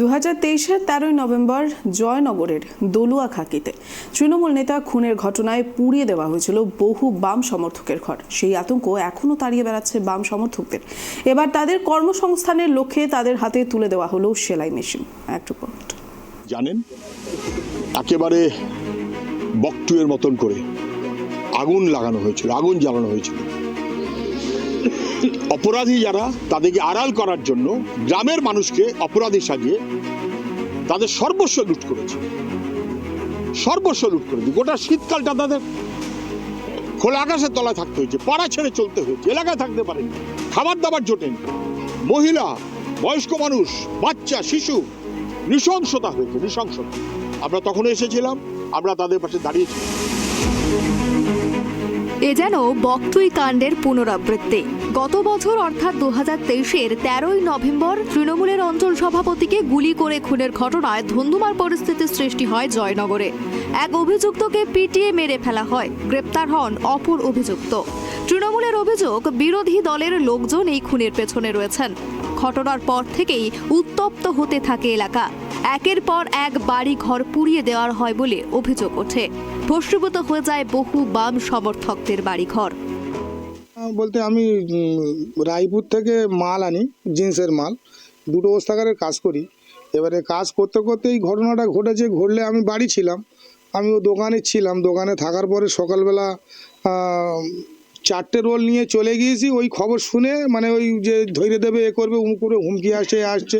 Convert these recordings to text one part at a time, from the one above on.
দু হাজার তেইশের তেরোই নভেম্বর জয়নগরের দলুয়া খাকিতে তৃণমূল নেতা খুনের ঘটনায় পুড়িয়ে দেওয়া হয়েছিল বহু বাম সমর্থকের ঘর। সেই আতঙ্ক এখনও তাড়িয়ে বেড়াচ্ছে বাম সমর্থকদের। এবার তাদের কর্মসংস্থানের লক্ষ্যে তাদের হাতে তুলে দেওয়া হলো সেলাই মেশিন। এক রিপোর্ট। জানেন? একেবারে বকটুয়ের মতন করে আগুন লাগানো হয়েছিল, আগুন জ্বালানো হয়েছিল। অপরাধী যারা, তাদেরকে আড়াল করার জন্য গ্রামের মানুষকে অপরাধী সাজিয়ে তাদের সর্বস্ব লুট করেছে। সর্বস্ব লুট করেছে। গোটা শীতকালটা তাদের খোলা আকাশের তলায় থাকতে হয়েছে, পাড়া ছেড়ে চলতে হয়েছে, এলাকায় থাকতে পারেনি খাবার দাবার জোটেনি। মহিলা, বয়স্ক মানুষ, বাচ্চা, শিশু নৃশংসতা হয়েছে, নৃশংসতা। আমরা তখন এসেছিলাম, আমরা তাদের পাশে দাঁড়িয়েছিলাম। এ যেন বকটুই কাণ্ডের পুনরাবৃত্তি। গত বছর অর্থাৎ দু হাজার তেইশের তেরোই নভেম্বর তৃণমূলের অঞ্চল সভাপতিকে গুলি করে খুনের ঘটনায় ধুন্ধুমার পরিস্থিতির সৃষ্টি হয় জয়নগরে। এক অভিযুক্তকে পিটিয়ে মেরে ফেলা হয়। গ্রেপ্তার হন অপর অভিযুক্ত। তৃণমূলের অভিযোগ, বিরোধী দলের লোকজন এই খুনের পেছনে রয়েছেন। ঘটনার পর থেকেই উত্তপ্ত হতে থাকে এলাকা। একের পর এক বাড়ি ঘর পুড়িয়ে দেওয়ার হয় বলে অভিযোগ ওঠে। ভস্মীভূত হয়ে যায় বহু বাম সমর্থকদের বাড়িঘর। বলতে আমি রায়পুর থেকে মাল আনি, জিন্সের মাল। দুটো ওস্তাকারের কাজ করি। এবারে কাজ করতে করতে এই ঘটনাটা ঘটেছে, ঘটলে আমি বাড়ি ছিলাম। আমি ও দোকানে ছিলাম। দোকানে থাকার পরে সকালবেলা চারটে রোল নিয়ে চলে গিয়েছি। ওই খবর শুনে মানে ওই যে ধৈর্য দেবে, এ করবে উম করে, হুমকি আসছে আসছে।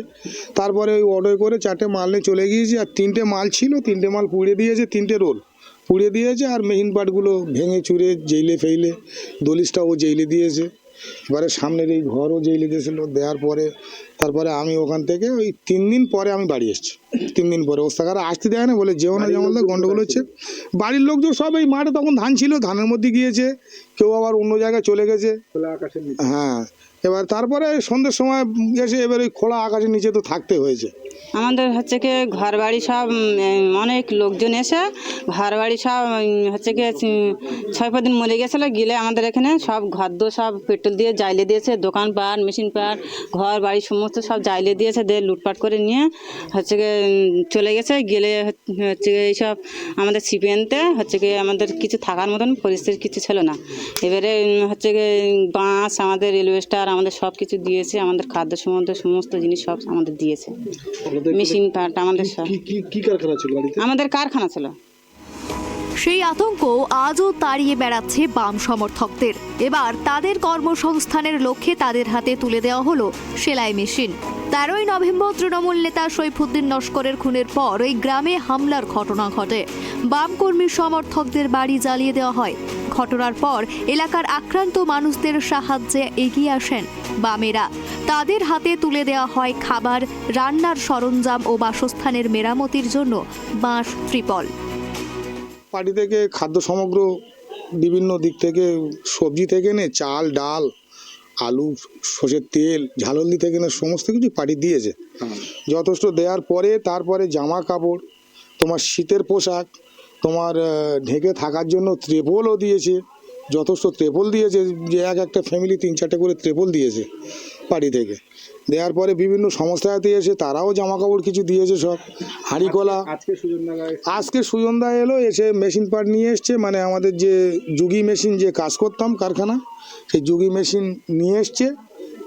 তারপরে ওই অর্ডার করে চারটে মাল নিয়ে চলে গিয়েছি। আর তিনটে মাল ছিল, তিনটে মাল পুড়িয়ে দিয়েছে, তিনটে রোল। পুড়িয়ে দিয়েছে আর মেহিন পাটগুলো ভেঙে চুরে জেইলে ফেইলে দলিশটাও জেইলে দিয়েছে। এবারে সামনের এই ঘরও জেইলে দিয়েছিল দেওয়ার পরে তারপরে আমি ওখান থেকে ওই তিন দিন পরে আমি বাড়ি এসেছি। তিন দিন পরে ওস্তাকারা আসতে দেয় না বলে যেও না যেমন গন্ডগোল হচ্ছে। বাড়ির লোকজন সব এই মাঠে তখন ধান ছিল ধানের মধ্যে গিয়েছে। কেউ আবার অন্য জায়গায় চলে গেছে। হ্যাঁ এবার তারপরে সন্ধ্যের সময় এসে এবার ওই খোলা আকাশের নিচে তো থাকতে হয়েছে। আমাদের হচ্ছে কি ঘর বাড়ি সব অনেক লোকজন এসে ঘর বাড়ি সব হচ্ছে কি ছয় দিন মরে গেছিল, গেলে আমাদের এখানে সব ঘর দো সব পেট্রোল দিয়ে জ্বালিয়ে দিয়েছে দোকান পাট মেশিন পাট ঘর বাড়ি সমস্ত সব জ্বালিয়ে দিয়েছে, দিয়ে লুটপাট করে নিয়ে হচ্ছে কি চলে গেছে। গেলে হচ্ছে এইসব আমাদের সিপিএনতে হচ্ছে কি আমাদের কিছু থাকার মতন পরিস্থিতি কিছু ছিল না। এবারে হচ্ছে কি বাস আমাদের রেলওয়ে স্টার আমাদের সব কিছু দিয়েছে আমাদের খাদ্য সম্বন্ধে সমস্ত জিনিস সব আমাদের দিয়েছে। মেশিন পাট আমাদের সব। কারখানা ছিল আমাদের কারখানা ছিল। সেই আতঙ্ক আজও তাড়িয়ে বেড়াচ্ছে বাম সমর্থকদের। এবার তাদের কর্মসংস্থানের লক্ষ্যে তাদের হাতে তুলে দেওয়া হলো সেলাই মেশিন। তেরোই নভেম্বর তৃণমূল নেতা সৈফুদ্দিন নস্করের খুনের পর ওই গ্রামে হামলার ঘটনা ঘটে। বাম কর্মী সমর্থকদের বাড়ি জ্বালিয়ে দেওয়া হয়। ঘটনার পর এলাকার আক্রান্ত মানুষদের সাহায্যে এগিয়ে আসেন বামেরা। তাদের হাতে তুলে দেওয়া হয় খাবার রান্নার সরঞ্জাম ও বাসস্থানের মেরামতির জন্য বাঁশ ত্রিপল। পার্টি থেকে খাদ্য সমগ্র বিভিন্ন দিক থেকে সবজি থেকে নে চাল ডাল আলু সর্ষের তেল ঝালহলদি থেকে নে সমস্ত কিছু পার্টি দিয়েছে। যথেষ্ট দেওয়ার পরে তারপরে জামা কাপড় তোমার শীতের পোশাক তোমার ঢেকে থাকার জন্য ত্রেপলও দিয়েছে যথেষ্ট ত্রেপল দিয়েছে যে এক একটা ফ্যামিলি তিন চারটে করে ত্রেপল দিয়েছে বাড়ি থেকে। দেওয়ার পরে বিভিন্ন সংস্থাতে এসে তারাও জামা কাপড় কিছু দিয়েছে সব হাঁড়ি কলা আজকে সুজনদা এলো এসে মেশিন পার্ট নিয়ে এসছে মানে আমাদের যে যুগি মেশিন যে কাজ করতাম কারখানা সেই যুগি মেশিন নিয়ে এসছে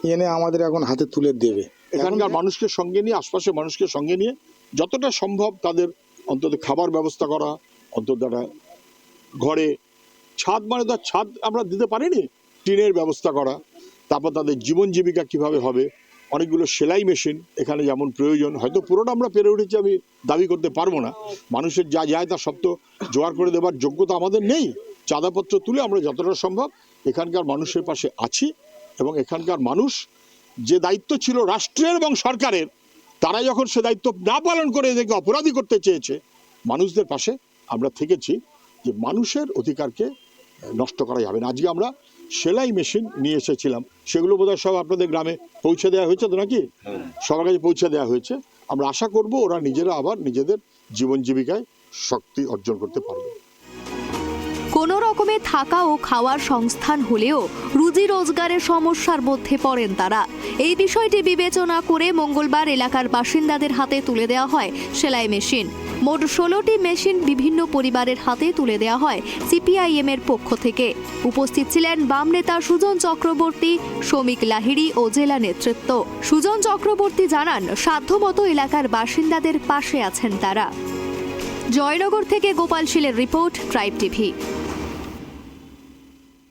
এনে আমাদের এখন হাতে তুলে দেবে। এখানকার মানুষকে সঙ্গে নিয়ে আশপাশের মানুষকে সঙ্গে নিয়ে যতটা সম্ভব তাদের অন্তত খাবার ব্যবস্থা করা অন্তত একটা ঘরে ছাদ মানে তার ছাদ আমরা দিতে পারিনি, টিনের ব্যবস্থা করা, তারপর তাদের জীবন জীবিকা কীভাবে হবে, অনেকগুলো সেলাই মেশিন এখানে যেমন প্রয়োজন, হয়তো পুরোটা আমরা পেরে উঠেছি, আমি দাবি করতে পারব না। মানুষের যা যায় তা সব তো জোগাড় করে দেওয়ার যোগ্যতা আমাদের নেই। চাঁদাপত্র তুলে আমরা যতটা সম্ভব এখানকার মানুষের পাশে আছি এবং এখানকার মানুষ যে দায়িত্ব ছিল রাষ্ট্রের এবং সরকারের, তারা যখন সে দায়িত্ব না পালন করে এদেরকে অপরাধী করতে চেয়েছে, মানুষদের পাশে আমরা থেকেছি যে মানুষের অধিকারকে নষ্ট করা যাবে না। আজকে আমরা সেলাই মেশিন নিয়ে এসেছিলাম। সেগুলো বোধহয় সব আপনাদের গ্রামে পৌঁছে দেওয়া হয়েছে তো নাকি? সবার কাছে পৌঁছে দেওয়া হয়েছে। আমরা আশা করব ওরা নিজেরা আবার নিজেদের জীবন জীবিকায় শক্তি অর্জন করতে পারবে। কোনো রকমে থাকা ও খাওয়ার সংস্থান হলেও রুজি রোজগারের সমস্যার মধ্যে পড়েন তারা। এই বিষয়টি বিবেচনা করে মঙ্গলবার এলাকার বাসিন্দাদের হাতে তুলে দেওয়া হয় সেলাই মেশিন। মোট ষোলোটি মেশিন বিভিন্ন পরিবারের হাতে তুলে দেওয়া হয় সিপিআইএম এর পক্ষ থেকে। উপস্থিত ছিলেন বাম নেতা সুজন চক্রবর্তী, শ্রমিক লাহিড়ি ও জেলা নেতৃত্ব। সুজন চক্রবর্তী জানান, সাধ্যমতো এলাকার বাসিন্দাদের পাশে আছেন তারা। জয়নগর থেকে গোপাল শীলের রিপোর্ট, ট্রাইব টিভি।